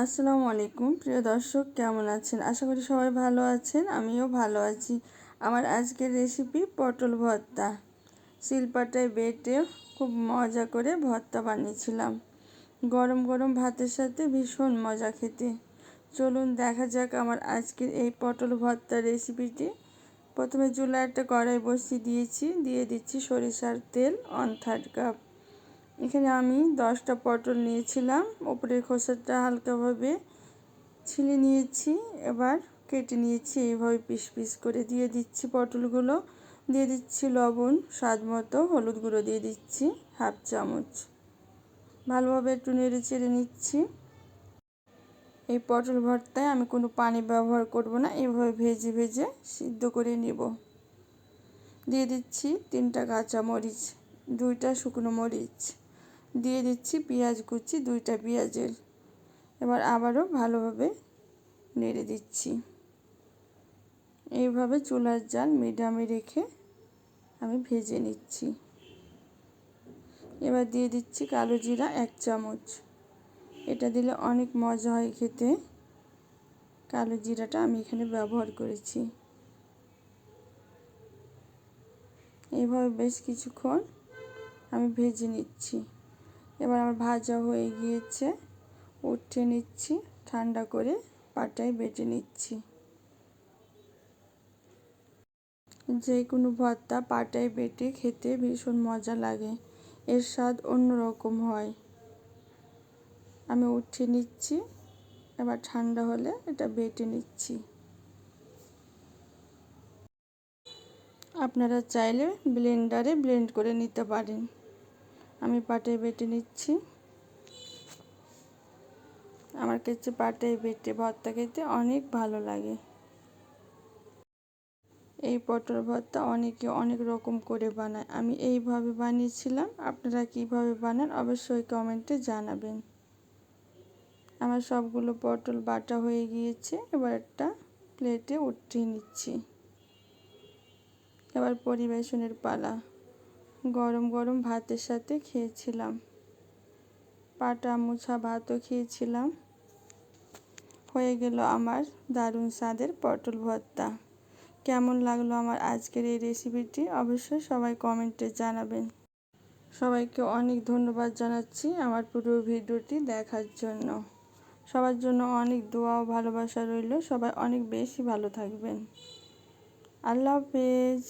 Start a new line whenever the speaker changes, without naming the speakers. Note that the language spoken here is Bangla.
আসসালামু আলাইকুম। প্রিয় দর্শক, কেমন আছেন? আশা করি সবাই ভালো আছেন, আমিও ভালো আছি। আমার আজকের রেসিপি পটল ভর্তা। শিলপাটায় বেটে খুব মজা করে ভর্তা বানিয়েছিলাম। গরম গরম ভাতের সাথে ভীষণ মজা খেতে। চলুন দেখা যাক আমার আজকের এই পটল ভর্তা রেসিপিটি প্রথমে চুলা একটা কড়াই বসিয়ে দিয়েছি। দিয়ে দিচ্ছি সরিষার তেল ওয়ান থার্ড কাপ এখানে আমি দশটা পটল নিয়েছিলাম। ওপরের খোসাটা হালকাভাবে ছিলে নিয়েছি। এবার কেটে নিয়েছি, এইভাবে পিস পিস করে দিয়ে দিচ্ছি পটলগুলো। দিয়ে দিচ্ছি লবণ, স্বাদ মতো হলুদ গুঁড়ো দিয়ে দিচ্ছি, হাফ চামচ। ভালোভাবে একটু নেড়ে চেড়ে নিচ্ছি। এই পটল ভর্তায় আমি কোনো পানি ব্যবহার করব না এভাবে ভেজে ভেজে সিদ্ধ করে নেব। দিয়ে দিচ্ছি তিনটা কাঁচা মরিচ, দুইটা শুকনো মরিচ। দিয়ে দিচ্ছি পেঁয়াজ কুচি, দুইটা পেঁয়াজের। এবার আবারও ভালোভাবে নেড়ে দিচ্ছি। এইভাবে চুলার জাল মিডিয়ামে রেখে আমি ভেজে নিচ্ছি। এবার দিয়ে দিচ্ছি কালো জিরা এক চামচ। এটা দিলে অনেক মজা হয় খেতে। কালো জিরাটা আমি এখানে ব্যবহার করেছি। এইভাবে বেশ কিছুক্ষণ আমি ভেজে নিচ্ছি। এবার আমার ভাজা হয়ে গিয়েছে। উঠে নিচ্ছি, ঠান্ডা করে পাটায় বেটে নিচ্ছি। যে কোনো ভর্তা পাটায় বেটে খেতে ভীষণ মজা লাগে। এর স্বাদ অন্যরকম হয়। আমি উঠিয়ে নিচ্ছি, এবার ঠান্ডা হলে এটা বেটে নিচ্ছি। আপনারা চাইলে ব্লেন্ডারে ব্লেন্ড করে নিতে পারেন। আমি পাটায় বেটে নিচ্ছি। আমার কাছে পাটায় বেটে, ভর্তা খেতে অনেক ভালো লাগে। এই পটল ভর্তা অনেকে অনেক রকম করে বানায়। আমি এইভাবে বানিয়েছিলাম। আপনারা কীভাবে বানান অবশ্যই কমেন্টে জানাবেন। আমার সবগুলো পটল বাটা হয়ে গিয়েছে। এবার একটা প্লেটে উঠিয়ে নিচ্ছি। এবার পরিবেশনের পালা। গরম গরম ভাতের সাথে খেয়েছিলাম। পাটা মুছা ভাতও খেয়েছিলাম। হয়ে গেল আমার দারুণ স্বাদের পটল ভর্তা। কেমন লাগল আমার আজকের এই রেসিপিটি অবশ্যই সবাই কমেন্টে জানাবেন। সবাইকে অনেক ধন্যবাদ জানাচ্ছি আমার পুরো ভিডিওটি দেখার জন্য। সবার জন্য অনেক দোয়া ও ভালোবাসা রইল। সবাই অনেক বেশি ভালো থাকবেন। আল্লাহ হাফেজ।